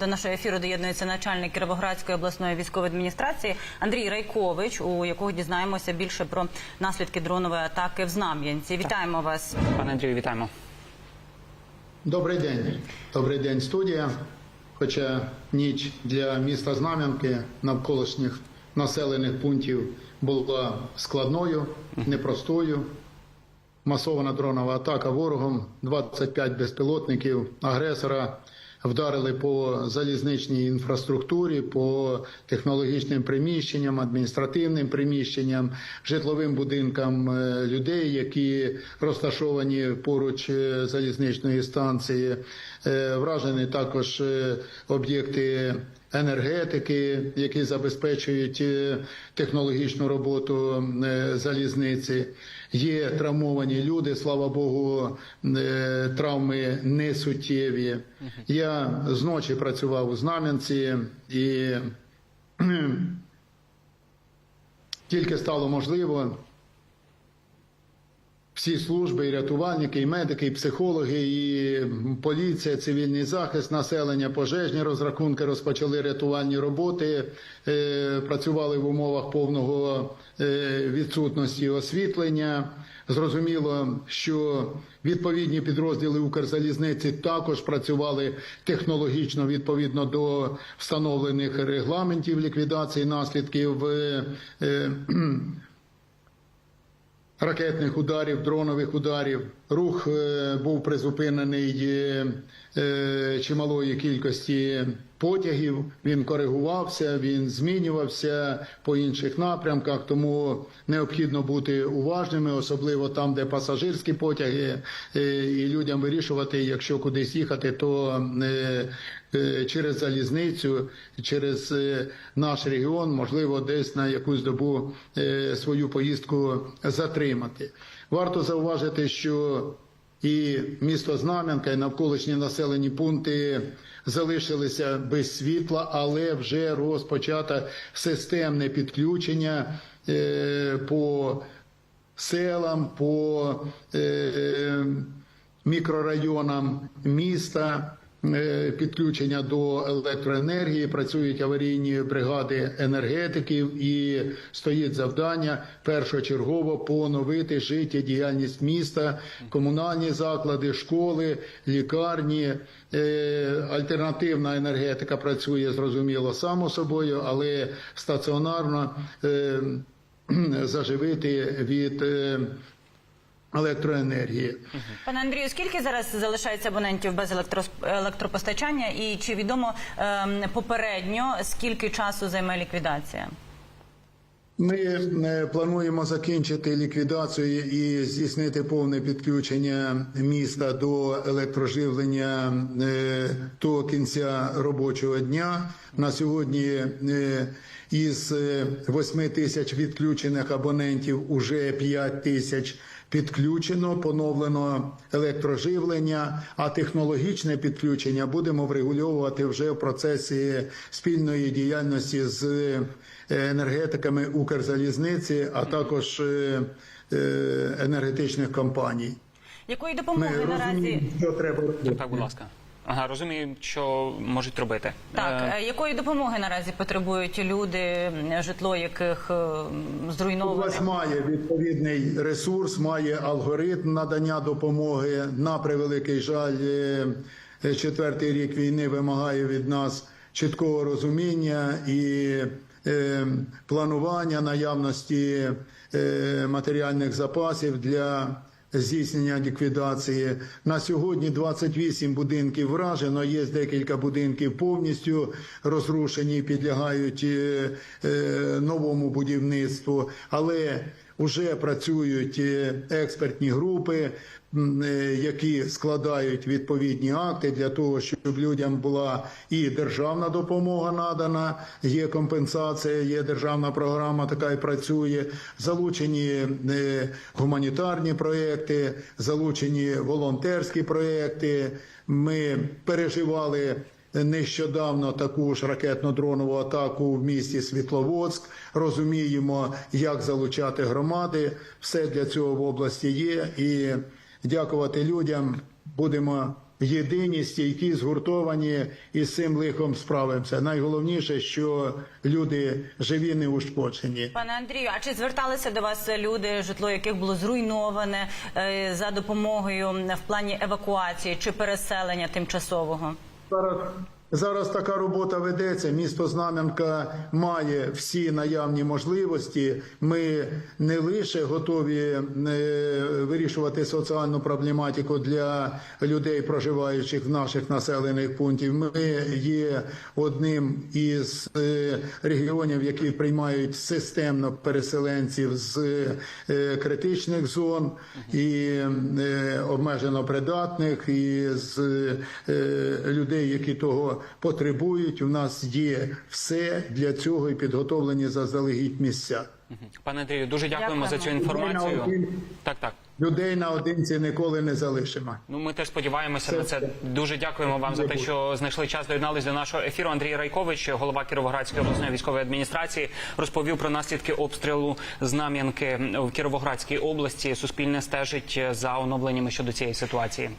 До нашого ефіру доєднується начальник Кіровоградської обласної військової адміністрації Андрій Райкович, у якого дізнаємося більше про наслідки дронової атаки в Знам'янці. Вітаємо вас. Пане Андрію, вітаємо. Добрий день. Добрий день, студія. Хоча ніч для міста Знам'янки навколишніх населених пунктів була складною, непростою. Масована дронова атака ворогом, 25 безпілотників агресора вдарили по залізничній інфраструктурі, по технологічним приміщенням, адміністративним приміщенням, житловим будинкам е, людей, які розташовані поруч е, залізничної станції. Е, Вражені також об'єкти енергетики, які забезпечують е, технологічну роботу е, залізниці. Є травмовані люди, слава Богу, е, травми не суттєві. Я зночі працював у Знам'янці і тільки стало можливо. Всі служби, і рятувальники, і медики, і психологи, і поліція, цивільний захист, населення, пожежні розрахунки розпочали рятувальні роботи, е, працювали в умовах повного е, відсутності освітлення. Зрозуміло, що відповідні підрозділи Укрзалізниці також працювали технологічно відповідно до встановлених регламентів ліквідації наслідків. Ракетних ударів, дронових ударів. Рух е, був призупинений е, е, чималої кількості потягів. Він коригувався, він змінювався по інших напрямках. Тому необхідно бути уважними, особливо там, де пасажирські потяги, і людям вирішувати, якщо кудись їхати, то через залізницю, через наш регіон, можливо, десь на якусь добу свою поїздку затримати. Варто зауважити, що і місто Знам'янка, і навколишні населені пункти залишилися без світла, але вже розпочато системне підключення е, по селам, по е, мікрорайонам міста. Е, Підключення до електроенергії працюють аварійні бригади енергетиків, і стоїть завдання першочергово поновити життєдіяльність міста, комунальні заклади, школи, лікарні. Е, Альтернативна енергетика працює зрозуміло само собою, але стаціонарно е, заживити від електроенергії. Пане Андрію, скільки зараз залишається абонентів без електрос- електропостачання, і чи відомо ем, попередньо скільки часу займе ліквідація? Ми е, плануємо закінчити ліквідацію і здійснити повне підключення міста до електроживлення е, до кінця робочого дня. На сьогодні е, із 8 тисяч відключених абонентів уже 5 тисяч підключено, поновлено електроживлення, а технологічне підключення будемо врегульовувати вже в процесі спільної діяльності з е, енергетиками Укрзалізниці, а також е, е, енергетичних компаній. Якої Ми допомоги наразі розуміємо, що треба робити. Так, будь ласка. Ага, розумію, що можуть робити. так? Е, е, Якої допомоги наразі потребують люди, житло яких е, м, У вас має відповідний ресурс, має алгоритм надання допомоги. На превеликий жаль, е, е, четвертий рік війни вимагає від нас чіткого розуміння і е, планування наявності е, матеріальних запасів для. Здійснення ліквідації на сьогодні 28 будинків вражено. Є декілька будинків повністю розрушені, підлягають е, е, новому будівництву, але вже працюють експертні групи, е, які складають відповідні акти для того, щоб людям була і державна допомога надана, є компенсація, є державна програма, така і працює. Залучені е, гуманітарні проекти, залучені волонтерські проекти. Ми переживали нещодавно таку ж ракетно-дронову атаку в місті Світловодськ. Розуміємо, як залучати громади. Все для цього в області є. І дякувати людям будемо єдині, стійкі, згуртовані і з цим лихом справимося. Найголовніше, що люди живі, не ушкоджені. Пане Андрію, а чи зверталися до вас люди, житло яких було зруйноване е, за допомогою в плані евакуації чи переселення тимчасового? Зараз, зараз така робота ведеться. Місто Знам'янка має всі наявні можливості. Ми не лише готові е, вирішувати соціальну проблематику для людей, проживаючих в наших населених пунктів. Ми є одним із е, регіонів, які приймають системно переселенців з е, критичних зон і обмежено придатних, і з людей, які того потребують. У нас є все для цього і підготовлені заздалегідь місця. Пане Андрію, дуже дякуємо, за цю інформацію. Україна Так, так. Людей наодинці ніколи не залишимо. Ну, ми теж сподіваємося на це. Дуже дякуємо вам за те, що знайшли час, доєднались до нашого ефіру. Андрій Райкович, голова Кіровоградської обласної військової адміністрації, розповів про наслідки обстрілу Знам'янки в Кіровоградській області. Суспільне стежить за оновленнями щодо цієї ситуації.